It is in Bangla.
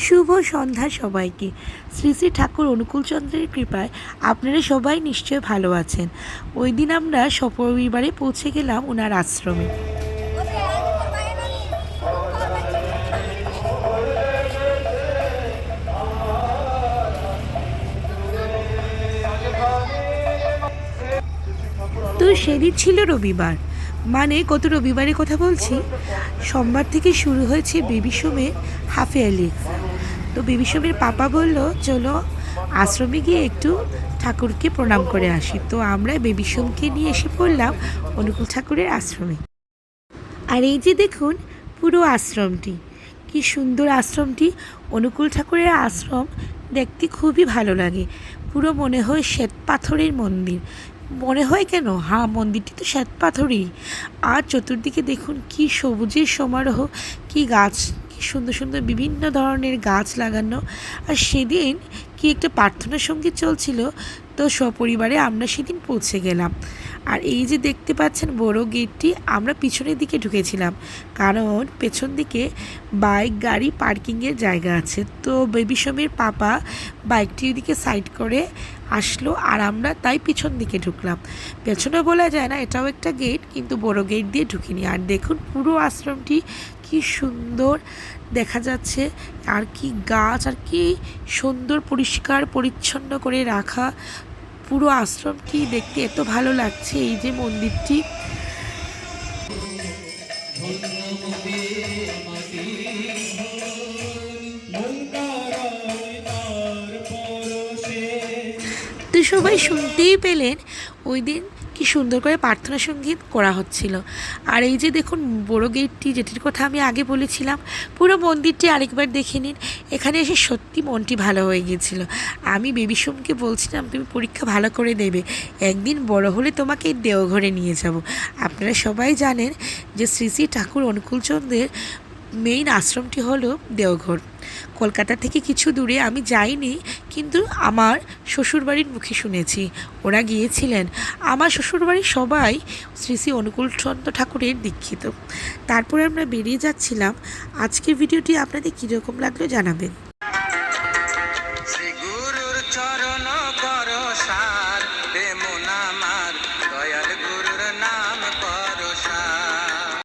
শুভ সন্ধ্যা সবাইকে। শ্রী শ্রী ঠাকুর অনুকূলচন্দ্রের কৃপায় আপনারা সবাই নিশ্চয় ভালো আছেন। ওই দিন আমরা সপরিবারে পৌঁছে গেলাম ওনার আশ্রমে। তো সেদিন ছিল রবিবার। মানে গত রবিবারের কথা বলছি? সোমবার থেকে শুরু হয়েছে বেবি সোমের হাফ এক্সাম। তো বেবি সোমের পাপা বলল, চলো আশ্রমে গিয়ে একটু ঠাকুরকে প্রণাম করে আসি। তো আমরা বেবি সোমকে নিয়ে এসে পড়লাম অনুকূল ঠাকুরের আশ্রমে। আর এই যে দেখুন, পুরো আশ্রমটি, কি সুন্দর আশ্রমটি। অনুকূল ঠাকুরের আশ্রম দেখতে খুবই ভালো লাগে। পুরো মনে হয় শ্বেত পাথরের মন্দির। মনে হয় কেন? হ্যাঁ মন্দিরটি তো শ্বেত পাথরই। আর চতুর্দিকে দেখুন কি সবুজের সমারোহ, কি গাছ সুন্দর সুন্দর বিভিন্ন ধরনের গাছ লাগানো। আর সেদিন কি একটা প্রার্থনা সংগীত চলছিল, তো সপরিবারে আমরা সেদিন পৌঁছে গেলাম। আর এই যে দেখতে পাচ্ছেন বড় গেটটি, আমরা পিছনের দিকে ঢুকেছিলাম। কারণ পেছন দিকে বাইক, গাড়ি, পার্কিংয়ের জায়গা আছে। তো বেবি সমীর পাপা বাইকটির দিকে সাইড করে আসলো আর আমরা তাই পিছন দিকে ঢুকলাম। পেছনে বলা যায় না, এটাও একটা গেট, কিন্তু বড় গেট দিয়ে ঢুকিনি। আর দেখুন পুরো আশ্রমটি কি সুন্দর দেখা যাচ্ছে। আর কি গাছ, আর কি সুন্দর পরিষ্কার, পরিচ্ছন্ন করে রাখা পুরো আশ্রমটি দেখতে এত ভালো লাগছে এই যে মন্দিরটি। তো সবাই শুনতেই পেলেন ওই দিন কি সুন্দর করে প্রার্থনা সংগীত করা হচ্ছিল। আর এই যে দেখুন, বড় গেটটি, যেটির কথা আমি আগে বলেছিলাম, পুরো মন্দিরটি আরেকবার দেখে নিন। এখানে এসে সত্যি মনটি ভালো হয়ে গিয়েছিল। আমি বেবি সোমকে বলছিলাম, তুমি পরীক্ষা ভালো করে দেবে একদিন বড় হলে তোমাকে দেওঘরে নিয়ে যাব। আপনারা সবাই জানেন যে শ্রী শ্রী ঠাকুর অনুকূলচন্দ্রের মেইন আশ্রমটি হলো দেওঘর। কলকাতা থেকে কিছু দূরে আমি যাইনি, কিন্তু আমার শ্বশুরবাড়ির মুখে শুনেছি। ওরা গিয়েছিলেন। আমার শ্বশুরবাড়ির সবাই শ্রী শ্রী অনুকূলচন্দ্র ঠাকুরের দীক্ষিত। তারপরে আমরা বেরিয়ে যাচ্ছিলাম। আজকের ভিডিওটি আপনাদের কীরকম লাগল জানাবেন।